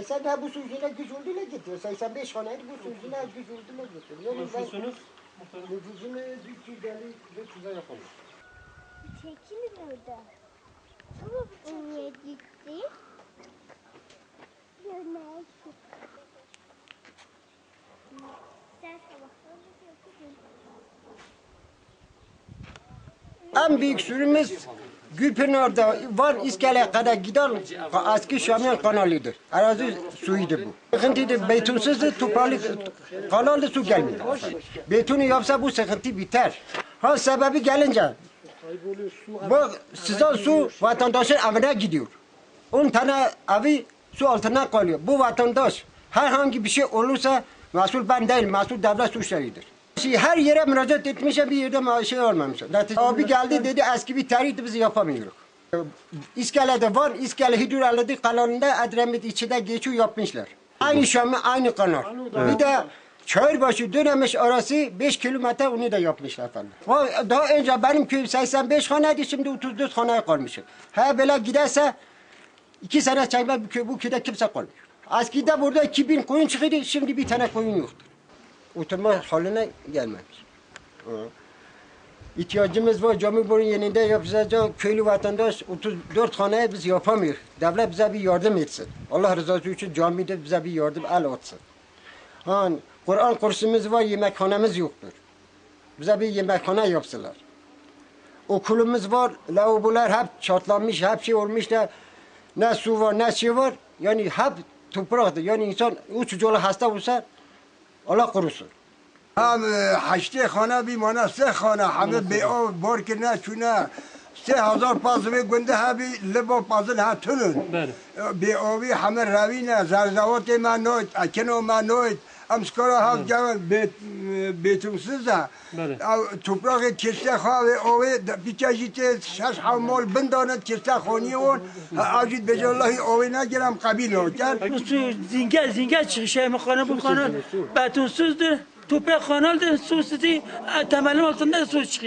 80 ha bu güç olduğuna getiriyor. 85 haneydi bu güç olduğuna getiriyor. Yani Nüfusunuz nüfusunu 350 300'e yakın. Çekilin orada. Ama Oraya gitti. Yönel En büyük sürümüz Gülpınar'da var İskele kadar giden eski Şamyan kanalıdır. Arazi suyuydu bu. Sıkıntıydı, betonsuzdu, toparlı kanalda su gelmiyor. Betonu yapsa bu sıkıntı biter. Ha sebebi gelince bu sizin su vatandaşın evine gidiyor. 10 tane evi su altına kalıyor. Bu vatandaş herhangi bir şey olursa mesul ben değil, mesul devlet su şeridir. Şey, her yere müracaat etmişe bir yerde ma- şey olmamış. Netice- Abi geldi dedi eski bir tarihti biz yapamıyoruz. İskele'de var, İskele hidroelektrik kanalında Edremit içinde geçiyor yapmışlar. Aynı Şam'ı aynı kanal. Bir de Çayırbaşı dönemiş arası 5 kilometre onu da yapmışlar. Va- Daha önce benim köyüm 85 haneydi şimdi 34 haneye kalmışım. Ha böyle giderse iki sene çayma bu, köy, bu köyde kimse kalmıyor. Eskide burada 2000 koyun çıkıyordu şimdi bir tane koyun yoktur. Oturma haline gelmemiş. Ha. İhtiyacımız var cami borun yanında yapacağız. Köylü vatandaş 34 haneye biz yapamıyor. Devlet bize bir yardım etsin. Allah rızası için camide bize bir yardım el atsın. Ha, Kur'an kursumuz var, yemekhanemiz yoktur. Bize bir yemekhane yapsınlar. Okulumuz var, lavabolar hep çatlamış, hep şey olmuş da ne su var, ne şey var. Yani hep topraktır. Yani insan o çocuğu hasta olsa Allah korusun. هم هشته خانه بیمانه سه خانه همه به آب بار که نه چونه سه هزار پازوی گنده ها بی و پازل ها تنون بله. بی اوی همه روینه زرزوات ما نوید اکنو ما نوید. امسکارا ها بله. جوان بیتون سزا. بله. توپراغ کسته خواه اوه بیچه جیت شش حمال بنداند کسته خونی اون. آجید بجا الله اوه نگیرم قبیل ها کرد. زینگه زینگه چشه مخانه بخانه بیتون سوز ده توپه خانال ده سوز دی تملیم آسان ده سوز